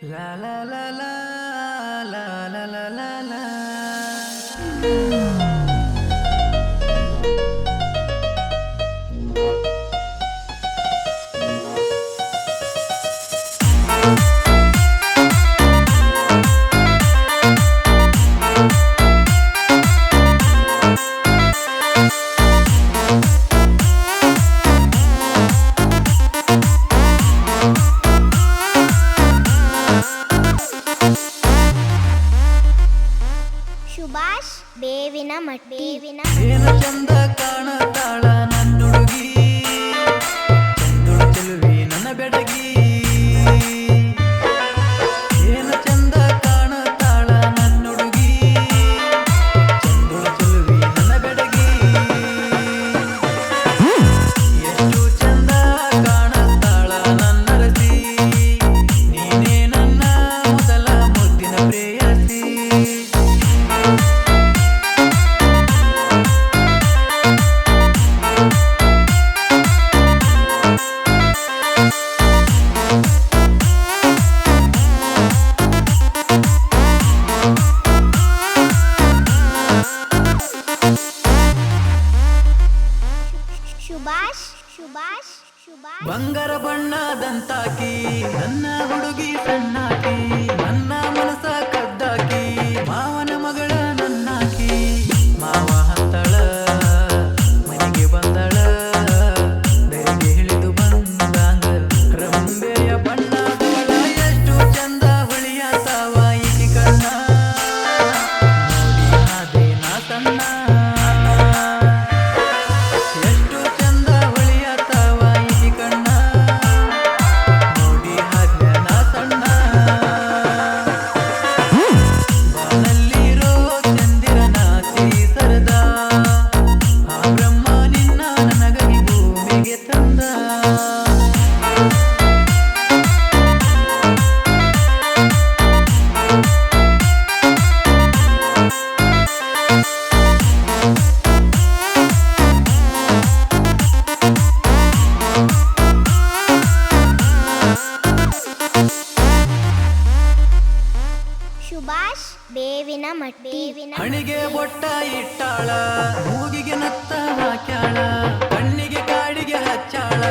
La la la Subhash ಬೇವಿನ ಮಟ್ಟಿ. ಬೇವಿನ ಚಂದ ಕಾಣತಾಳ ಸುಭಾಷ್ ಬಂಗಾರ ಬಣ್ಣದಂತಾಕಿ ನನ್ನ ಹುಡುಗಿ ಸಣ್ಣಾಕಿ ನನ್ನ ಮನಸ ಕದ್ದಾಕಿ ಮಾವನ ಮಗಳ ಬೇವಿನ ಮಟ್ಟಿವಿನ ಹಣಿಗೆ ಬೊಟ್ಟ ಇಟ್ಟಾಳ ಮೂಗಿಗೆ ನತ್ತ ಹಾಕ್ಯಾಳ ಕಣ್ಣಿಗೆ ಕಾಡಿಗೆ ಹಚ್ಚಾಳ.